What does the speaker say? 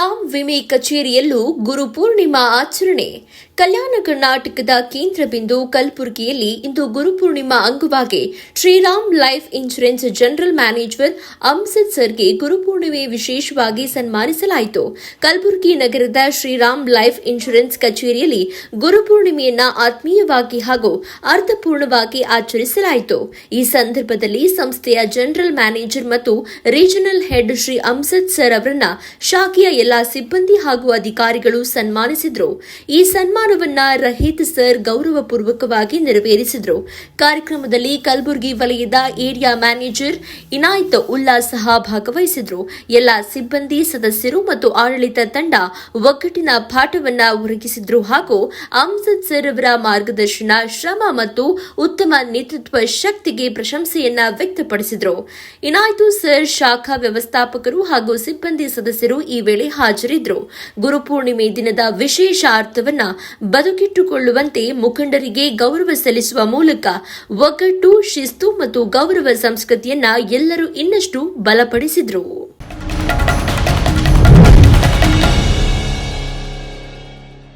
ಶ್ರೀರಾಮ್ ವಿಮೆ ಕಚೇರಿಯಲ್ಲೂ ಗುರು ಪೂರ್ಣಿಮಾ ಆಚರಣೆ. ಕಲ್ಯಾಣ ಕರ್ನಾಟಕದ ಕೇಂದ್ರ ಬಿಂದು ಕಲಬುರಗಿಯಲ್ಲಿ ಇಂದು ಗುರುಪೂರ್ಣಿಮಾ ಅಂಗವಾಗಿ Shriram life insurance general manager Amsad ಸರ್ಗೆ ಗುರುಪೂರ್ಣಿಮೆ ವಿಶೇಷವಾಗಿ ಸನ್ಮಾನಿಸಲಾಯಿತು. ಕಲಬುರಗಿ ನಗರದ ಶ್ರೀರಾಮ್ ಲೈಫ್ ಇನ್ಶೂರೆನ್ಸ್ ಕಚೇರಿಯಲ್ಲಿ ಗುರುಪೂರ್ಣಿಮೆಯನ್ನ ಆತ್ಮೀಯವಾಗಿ ಹಾಗೂ ಅರ್ಥಪೂರ್ಣವಾಗಿ ಆಚರಿಸಲಾಯಿತು. ಈ ಸಂದರ್ಭದಲ್ಲಿ ಸಂಸ್ಥೆಯ ಜನರಲ್ ಮ್ಯಾನೇಜರ್ ಮತ್ತು regional head Shri Amsad sir ಅವರನ್ನ ಶಾಖೆಯ ಎಲ್ಲಾ ಸಿಬ್ಬಂದಿ ಹಾಗೂ ಅಧಿಕಾರಿಗಳು ಸನ್ಮಾನಿಸಿದ್ರು. ಈ ಸನ್ಮಾನವನ್ನ ರಹಿತ್ ಸರ್ ಗೌರವಪೂರ್ವಕವಾಗಿ ನೆರವೇರಿಸಿದರು. ಕಾರ್ಯಕ್ರಮದಲ್ಲಿ ಕಲಬುರಗಿ ವಲಯದ ಏರಿಯಾ ಮ್ಯಾನೇಜರ್ ಇನಾಯತ್ ಉಲ್ಲಾ ಸಹ ಭಾಗವಹಿಸಿದ್ರು. ಎಲ್ಲಾ ಸಿಬ್ಬಂದಿ, ಸದಸ್ಯರು ಮತ್ತು ಆಡಳಿತ ತಂಡ ಒಗ್ಗಟ್ಟಿನ ಪಾಠವನ್ನ ಒದಗಿಸಿದ್ರು ಹಾಗೂ ಅಮ್ಸದ್ ಸರ್ ಅವರ ಮಾರ್ಗದರ್ಶನ, ಶ್ರಮ ಮತ್ತು ಉತ್ತಮ ನೇತೃತ್ವ ಶಕ್ತಿಗೆ ಪ್ರಶಂಸೆಯನ್ನ ವ್ಯಕ್ತಪಡಿಸಿದ್ರು. ಇನಾಯ್ತು ಸರ್, ಶಾಖಾ ವ್ಯವಸ್ಥಾಪಕರು ಹಾಗೂ ಸಿಬ್ಬಂದಿ ಸದಸ್ಯರು ಈ ವೇಳೆ ಹಾಜರಿದ್ದರು ಗುರುಪೂರ್ಣಿಮೆ ದಿನದ ವಿಶೇಷ ಅರ್ಥವನ್ನ ಬದುಕಿಟ್ಟುಕೊಳ್ಳುವಂತೆ ಮುಖಂಡರಿಗೆ ಗೌರವ ಸಲ್ಲಿಸುವ ಮೂಲಕ ಒಗ್ಗಟ್ಟು ಶಿಸ್ತು ಮತ್ತು ಗೌರವ ಸಂಸ್ಕೃತಿಯನ್ನ ಎಲ್ಲರೂ ಇನ್ನಷ್ಟು ಬಲಪಡಿಸಿದ್ರು.